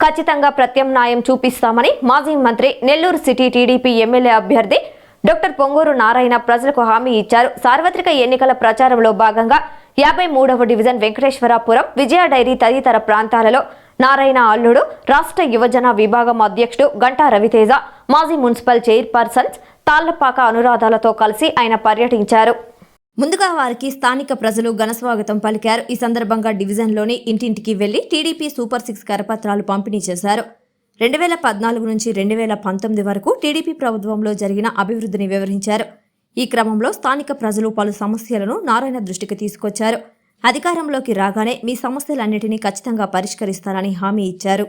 ఖచ్చితంగా ప్రత్యామ్నాయం చూపిస్తామని మాజీ మంత్రి నెల్లూరు సిటీ టీడీపీ ఎమ్మెల్యే అభ్యర్థి డాక్టర్ పొంగూరు నారాయణ ప్రజలకు హామీ ఇచ్చారు. సార్వత్రిక ఎన్నికల ప్రచారంలో భాగంగా యాభై మూడవ డివిజన్ వెంకటేశ్వరపురం విజయ డైరీ తదితర ప్రాంతాలలో నారాయణ అల్లుడు రాష్ట్ర యువజన విభాగం అధ్యక్షుడు గంటా రవితేజ మాజీ మున్సిపల్ చైర్పర్సన్స్ తాళ్ళపాక అనురాధాలతో కలిసి ఆయన పర్యటించారు. ముందుగా వారికి స్థానిక ప్రజలు ఘనస్వాగతం పలికారు. ఈ సందర్భంగా డివిజన్లోని ఇంటింటికి వెళ్ళి టీడీపీ సూపర్ సిక్స్ కరపత్రాలు పంపిణీ చేశారు. రెండు వేల పద్నాలుగు నుంచి రెండు వేల పంతొమ్మిది వరకు టీడీపీ ప్రభుత్వంలో జరిగిన అభివృద్ధిని వివరించారు. ఈ క్రమంలో స్థానిక ప్రజలు పలు సమస్యలను నారాయణ దృష్టికి తీసుకొచ్చారు. అధికారంలోకి రాగానే మీ సమస్యలన్నిటినీ ఖచ్చితంగా పరిష్కరిస్తానని హామీ ఇచ్చారు.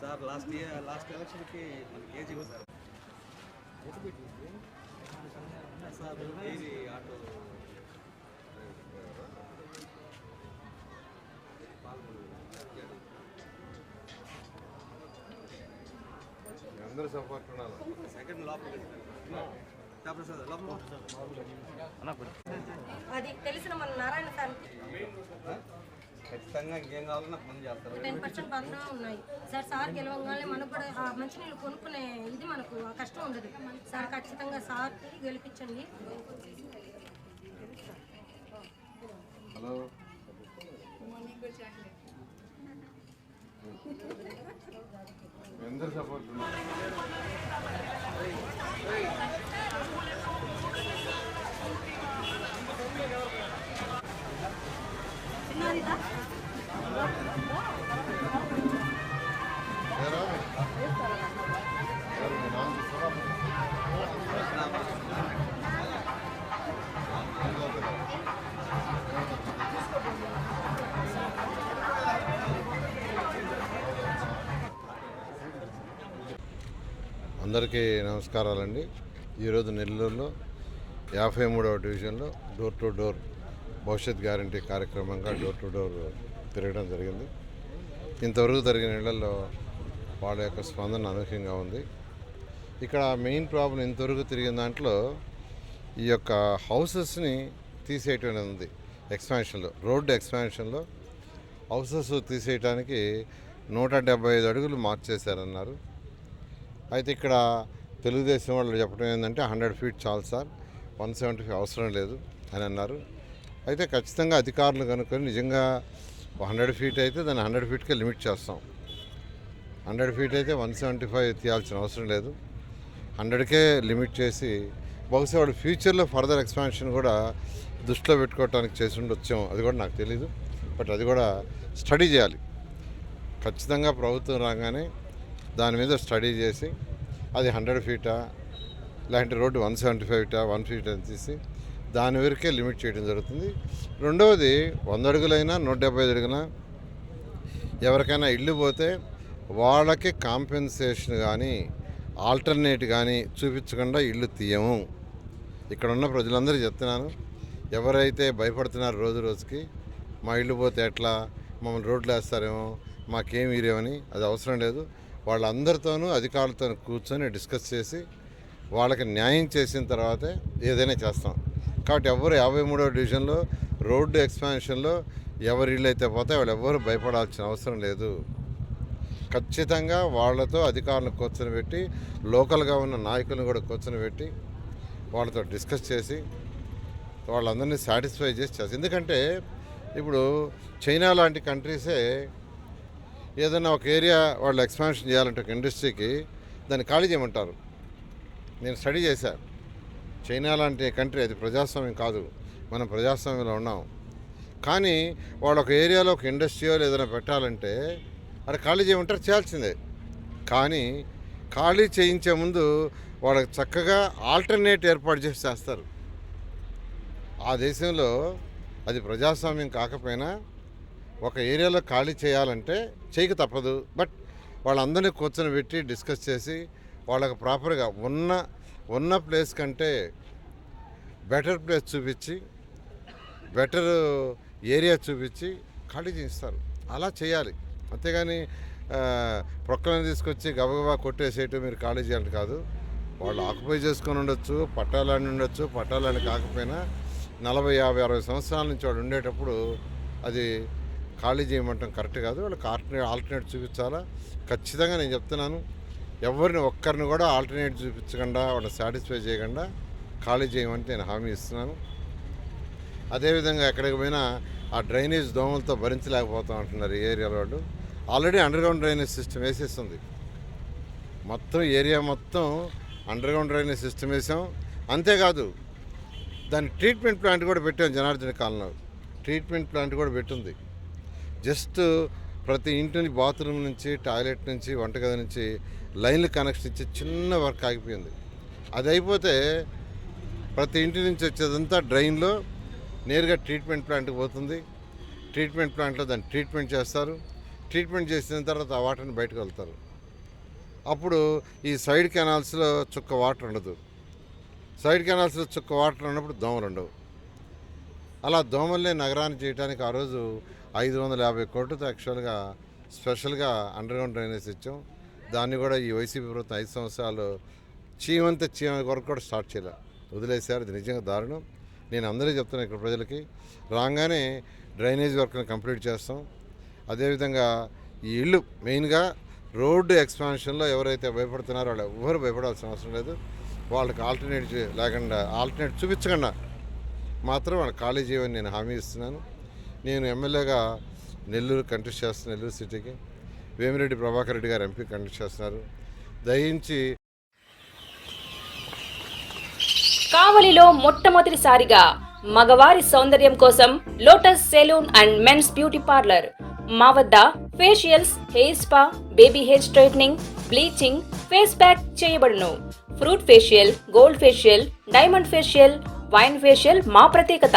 సార్ లాస్ట్ ఇయర్ లాస్ట్ ఎలక్షన్కి మన KG sir sir KG auto అందరూ సపోర్ట్ ఉండాలి సెకండ్ లోపల లోపల అది తెలిసిన మన నారాయణ ఫ్యామిలీ ఖచ్చితంగా ఇంకేం కావాలో నాకు మంది చేస్తారు. టెన్ పర్సెంట్ బంధం ఉన్నాయి. సార్ సార్ గెలవగానే మనకు కూడా ఆ మంచినీళ్ళు కొనుక్కునే ఇది మనకు ఆ కష్టం ఉండదు. సార్ ఖచ్చితంగా సార్ గెలిపించండి. అందరికీ నమస్కారాలండి. ఈరోజు నెల్లూరులో యాభై మూడవ డివిజన్లో డోర్ టు డోర్ భవిష్యత్ గ్యారంటీ కార్యక్రమంగా డోర్ టు డోర్ తిరగడం జరిగింది. ఇంతవరకు జరిగిన ఇళ్ళలో వాళ్ళ యొక్క స్పందన అనూహ్యంగా ఉంది. ఇక్కడ మెయిన్ ప్రాబ్లం ఇంతవరకు తిరిగిన దాంట్లో ఈ యొక్క హౌసెస్ని తీసేయటం అనేది ఉంది. ఎక్స్పాన్షన్లో రోడ్డు ఎక్స్పాన్షన్లో హౌసెస్ తీసేయటానికి నూట డెబ్బై ఐదు అడుగులు మార్చేశారన్నారు అయితే ఇక్కడ తెలుగుదేశం వాళ్ళు చెప్పడం ఏంటంటే హండ్రెడ్ ఫీట్ చాలు సార్ వన్ సెవెంటీ ఫైవ్ అవసరం లేదు అని అన్నారు. అయితే ఖచ్చితంగా అధికారులు కనుక్కొని నిజంగా హండ్రెడ్ ఫీట్ అయితే దాన్ని హండ్రెడ్ ఫీట్కే లిమిట్ చేస్తాం. హండ్రెడ్ ఫీట్ అయితే వన్ సెవెంటీ ఫైవ్ తీయాల్సిన అవసరం లేదు. హండ్రెడ్కే లిమిట్ చేసి బహుశా వాడు ఫ్యూచర్లో ఫర్దర్ ఎక్స్పాన్షన్ కూడా దృష్టిలో పెట్టుకోవడానికి చేసి ఉండొచ్చాం అది కూడా నాకు తెలీదు. బట్ అది కూడా స్టడీ చేయాలి. ఖచ్చితంగా ప్రభుత్వం రాగానే దాని మీద స్టడీ చేసి అది హండ్రెడ్ ఫీటా లేదంటే రోడ్డు వన్ సెవెంటీ ఫైవ్టా వన్ ఫీట్ అని తీసి దాని వరకే లిమిట్ చేయడం జరుగుతుంది. రెండవది వంద అడుగులైనా నూట డెబ్బై ఐదు అడుగునా ఎవరికైనా ఇల్లు పోతే వాళ్ళకి కాంపెన్సేషన్ కానీ ఆల్టర్నేట్ కానీ చూపించకుండా ఇల్లు తీయము. ఇక్కడ ఉన్న ప్రజలందరూ చెప్తున్నాను ఎవరైతే భయపడుతున్నారో రోజు రోజుకి మా ఇల్లు పోతే ఎట్లా మమ్మల్ని రోడ్లు వేస్తారేమో మాకేం ఇరేమని అది అవసరం లేదు. వాళ్ళందరితోనూ అధికారులతో కూర్చొని డిస్కస్ చేసి వాళ్ళకి న్యాయం చేసిన తర్వాతే ఏదైనా చేస్తాం. కాబట్టి ఎవరు యాభై మూడవ డివిజన్లో రోడ్డు ఎక్స్పాన్షన్లో ఎవరు ఇల్లు అయితే పోతే వాళ్ళు ఎవరు భయపడాల్సిన అవసరం లేదు. ఖచ్చితంగా వాళ్ళతో అధికారులను కూర్చొని పెట్టి లోకల్గా ఉన్న నాయకులను కూడా కూర్చొని పెట్టి వాళ్ళతో డిస్కస్ చేసి వాళ్ళందరినీ సాటిస్ఫై చేసి చేస్తారు ఎందుకంటే ఇప్పుడు చైనా లాంటి కంట్రీసే ఏదైనా ఒక ఏరియా వాళ్ళు ఎక్స్పాన్షన్ చేయాలంటే ఒక ఇండస్ట్రీకి దాన్ని ఖాళీ చేయమంటారు. నేను స్టడీ చేశాను చైనా లాంటి కంట్రీ అది ప్రజాస్వామ్యం కాదు. మనం ప్రజాస్వామ్యంలో ఉన్నాం. కానీ వాళ్ళు ఒక ఏరియాలో ఒక ఇండస్ట్రీయో ఏదైనా పెట్టాలంటే అక్కడ ఖాళీ చేయమంటారు చేయాల్సిందే. కానీ ఖాళీ చేయించే ముందు వాళ్ళకి చక్కగా ఆల్టర్నేట్ ఏర్పాటు చేసి చేస్తారు. ఆ దేశంలో అది ప్రజాస్వామ్యం కాకపోయినా ఒక ఏరియాలో ఖాళీ చేయాలంటే చేయక తప్పదు. బట్ వాళ్ళందరినీ కూర్చొని పెట్టి డిస్కస్ చేసి వాళ్ళకి ప్రాపర్గా ఉన్న ఉన్న ప్లేస్ కంటే బెటర్ ప్లేస్ చూపించి బెటర్ ఏరియా చూపించి ఖాళీ చేయిస్తారు. అలా చేయాలి. అంతేగాని ప్రొక్కలను తీసుకొచ్చి గబగబా కొట్టేసేయటం మీరు ఖాళీ చేయాలి కాదు. వాళ్ళు ఆక్యుపై చేసుకొని ఉండొచ్చు పట్టాలని ఉండొచ్చు. పట్టాలని కాకపోయినా నలభై యాభై అరవై సంవత్సరాల నుంచి వాడు ఉండేటప్పుడు అది ఖాళీ చేయమంటాం కరెక్ట్ కాదు. వాళ్ళకి ఆల్టర్నేట్ ఆల్టర్నేట్ చూపించాలా? ఖచ్చితంగా నేను చెప్తున్నాను. ఎవరిని ఒక్కరిని కూడా ఆల్టర్నేట్ చూపించకుండా వాళ్ళని సాటిస్ఫై చేయకుండా ఖాళీ చేయమని నేను హామీ ఇస్తున్నాను. అదేవిధంగా ఎక్కడికి పోయినా ఆ డ్రైనేజ్ దోమలతో భరించలేకపోతాం అంటున్నారు ఈ వాళ్ళు. ఆల్రెడీ అండర్గ్రౌండ్ డ్రైనేజ్ సిస్టమ్ వేసేస్తుంది. మొత్తం ఏరియా మొత్తం అండర్గ్రౌండ్ డ్రైనేజ్ సిస్టమ్ వేసాం. అంతేకాదు దాని ట్రీట్మెంట్ ప్లాంట్ కూడా పెట్టాం జనార్దన కాలంలో ట్రీట్మెంట్ ప్లాంట్ కూడా పెట్టుంది. జస్ట్ ప్రతి ఇంటిని బాత్రూమ్ నుంచి టాయిలెట్ నుంచి వంటగది నుంచి లైన్లు కనెక్షన్ ఇచ్చి చిన్న వర్క్ ఆగిపోయింది. అది అయిపోతే ప్రతి ఇంటి నుంచి వచ్చేదంతా డ్రైన్లో నేరుగా ట్రీట్మెంట్ ప్లాంట్కి పోతుంది. ట్రీట్మెంట్ ప్లాంట్లో దాన్ని ట్రీట్మెంట్ చేస్తారు. ట్రీట్మెంట్ చేసిన తర్వాత ఆ వాటర్ని బయటకు వెళ్తారు. అప్పుడు ఈ సైడ్ కెనాల్స్లో చుక్క వాటర్ ఉండదు. సైడ్ కెనాల్స్లో చుక్క వాటర్ ఉన్నప్పుడు దోమలు ఉండవు. అలా దోమల్ని నగరాన్ని చేయడానికి ఆ రోజు ఐదు వందల యాభై కోట్లతో యాక్చువల్గా స్పెషల్గా అండర్గ్రౌండ్ డ్రైనేజ్ ఇచ్చాం. దాన్ని కూడా ఈ వైసీపీ ప్రభుత్వం ఐదు సంవత్సరాలు చీమంత చీమ వరకు కూడా స్టార్ట్ చేయలే. వదిలేశారు. ఇది నిజంగా దారుణం. నేను అందరూ చెప్తున్నాను ఇక్కడ ప్రజలకి రాగానే డ్రైనేజ్ వర్క్ని కంప్లీట్ చేస్తాం. అదేవిధంగా ఈ ఇల్లు మెయిన్గా రోడ్డు ఎక్స్పాన్షన్లో ఎవరైతే భయపడుతున్నారో వాళ్ళు ఎవరు భయపడాల్సిన అవసరం లేదు. వాళ్ళకి ఆల్టర్నేట్ లేకుండా ఆల్టర్నేట్ చూపించకుండా మాత్రం వాళ్ళ ఖాళీ చేయమని నేను హామీ ఇస్తున్నాను. నేను ఎమ్మెల్యేగా నెల్లూరు కంటెస్ట్ చేస్తాను నెల్లూరు సిటీకి వేమిరెడ్డి ప్రభాకర్ రెడ్డి గారు ఎంపీ కంటెస్ట్ చేస్తున్నారు. దయించి కావలిలో మొట్టమొదటిసారిగా మగవారి సౌందర్యం కోసం lotus salon and men's beauty parlour మా వద్ద facials hair spa baby hair straightening bleaching face pack చేయబడును. Fruit facial gold facial diamond facial wine facial మా ప్రత్యేకత.